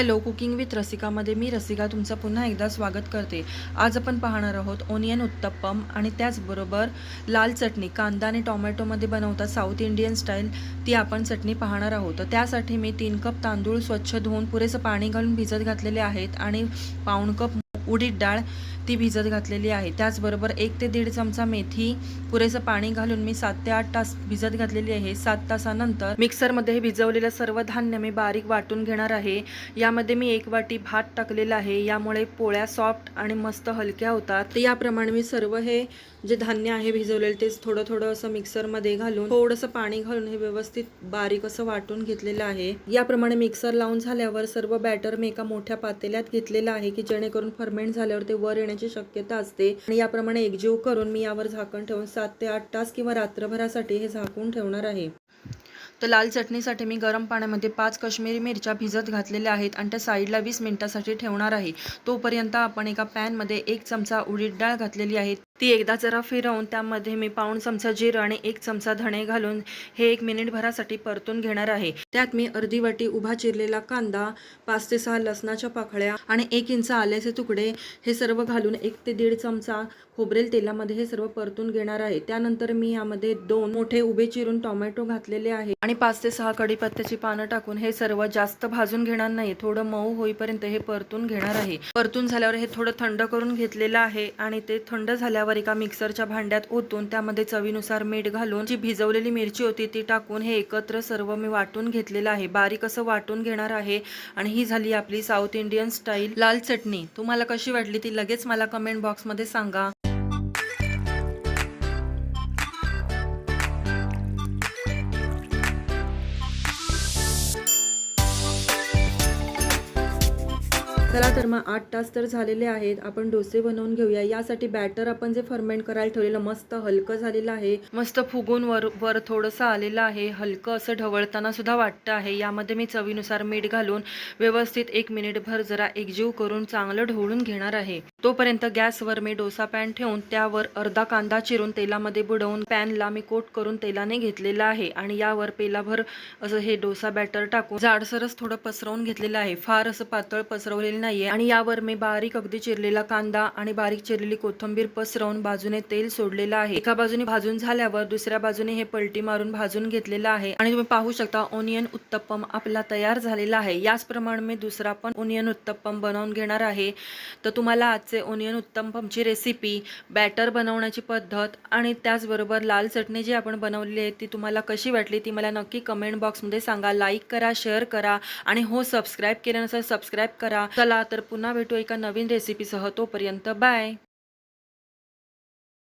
Hello cooking with रसिकामध्ये मी रसिका तुमचं पुन्हा एकदा स्वागत करते. आज आपण पाहणार आहोत ओनियन उत्तप्पम आणि त्याचबरोबर लाल चटणी कांदा आणि टोमॅटोमध्ये बनवतात साऊथ इंडियन स्टाईल ती आपण चटणी पाहणार आहोत. तर त्यासाठी मी तीन कप तांदूळ स्वच्छ धुवून पुरेसं पाणी घालून भिजत घातलेले आहेत आणि पाऊण कप उडीद डाळ ती भिजत घातलेली आहे. त्याचबरोबर एक ते दीड चमचा मेथी पुरेसं पाणी घालून मी सात ते आठ तास भिजत घातलेली आहे. सात तासानंतर मिक्सरमध्ये हे भिजवलेलं सर्व धान्य मी बारीक वाटून घेणार आहे. यामध्ये मी एक वाटी भात टाकलेला आहे. यामुळे पोळ्या सॉफ्ट आणि मस्त हलक्या होतात. तर याप्रमाणे मी सर्व हे जे धान्य आहे भिजवलेलं तेच थोडं थोडं असं मिक्सरमध्ये घालून थोडंसं पाणी घालून हे व्यवस्थित बारीक असं वाटून घेतलेलं आहे. याप्रमाणे मिक्सर लावून झाल्यावर सर्व बॅटर मी एका मोठ्या पातेल्यात घेतलेलं आहे की जेणेकरून फर्मेंट झाल्यावर ते वर येण्याची शक्यता असते. आणि याप्रमाणे एकजीव करून मी यावर झाकण ठेवून सात ते आठ तास किंवा रात्रभरासाठी हे झाकून ठेवणार आहे. तर लाल चटणीसाठी मी गरम पाण्यामध्ये पाच कश्मीरी मिरच्या भिजत घातलेल्या आहेत आणि त्या साईडला वीस मिनिटासाठी ठेवणार आहे. तोपर्यंत आपण एका पॅनमध्ये एक चमचा उडीद डाळ घातलेली आहे. ती एकदा जरा फिरवून त्यामध्ये मी पाऊण चमचा जिरं आणि एक चमचा धणे घालून हे एक मिनिटभरासाठी परतून घेणार आहे. त्यात मी अर्धी वाटी उभा चिरलेला कांदा पाच ते सहा लसणाच्या पाकळ्या आणि एक इंच आल्याचे तुकडे हे सर्व घालून एक ते दीड चमचा खोबरेल तेलामध्ये हे सर्व परतून घेणार आहे. त्यानंतर मी यामध्ये दोन मोठे उभे चिरून टोमॅटो घातलेले आहे आणि पाच ते सहा कढीपत्त्याची पानं टाकून हे सर्व जास्त भाजून घेणार नाही थोडं मऊ होईपर्यंत हे परतून घेणार आहे. परतून झाल्यावर हे थोडं थंड करून घेतलेलं आहे आणि ते थंड झाल्यावर एका मिक्सरच्या भांड्यात ओतून त्यामध्ये चवीनुसार मीठ घालून जी भिजवलेली मिरची होती ती टाकून हे एकत्र सर्व मी वाटून घेतलेलं आहे. बारीक असं वाटून घेणार आहे आणि ही झाली आपली साऊथ इंडियन स्टाईल. लाल चटणी. तुम्हाला कशी वाटली ती लगेच मला कमेंट बॉक्समध्ये सांगा. चला तर मग आठ तास तर झालेले आहेत. आपण डोसे बनवून घेऊया. यासाठी बॅटर आपण जे फर्मेंट करायला ठेवलेलं मस्त हलकं झालेलं आहे. मस्त फुगून वर वर थोडंसं आलेलं आहे. हलकं असं ढवळताना सुद्धा वाटतं आहे. यामध्ये मी चवीनुसार मीठ घालून व्यवस्थित एक मिनिटभर जरा एकजीव करून चांगलं ढवळून घेणार आहे. तोपर्यंत गॅसवर मी डोसा पॅन ठेवून त्यावर अर्धा कांदा चिरून तेलामध्ये बुडवून पॅनला मी कोट करून तेलाने घेतलेला आहे आणि यावर पेलाभर असं हे डोसा बॅटर टाकून जाडसरच थोडं पसरवून घेतलेलं आहे. फार असं पातळ पसरवलेलं नाहीये आणि यावर मी बारीक अगदी चिरलेला कांदा आणि बारीक चिरलेली कोथिंबीर पसरवून बाजूने तेल सोडलेलं आहे. एका बाजूने भाजून झाल्यावर दुसऱ्या बाजूने हे पलटी मारून भाजून घेतलेलं आहे. आणि तुम्ही पाहू शकता ओनियन उत्तप्पम आपला तयार झालेला आहे. याचप्रमाणे मी दुसरा पण ओनियन उत्तप्पम बनवून घेणार आहे. तर तुम्हाला आजचे ओनियन उत्तमपमची रेसिपी बॅटर बनवण्याची पद्धत आणि त्याचबरोबर लाल चटणी जी आपण बनवलेली आहे ती तुम्हाला कशी वाटली ती मला नक्की कमेंट बॉक्समध्ये सांगा. लाईक करा शेअर करा आणि हो सबस्क्राईब केल्यानुसार सबस्क्राईब करा. चला तर पुन्हा भेटू एका नवीन रेसिपीसह तोपर्यंत बाय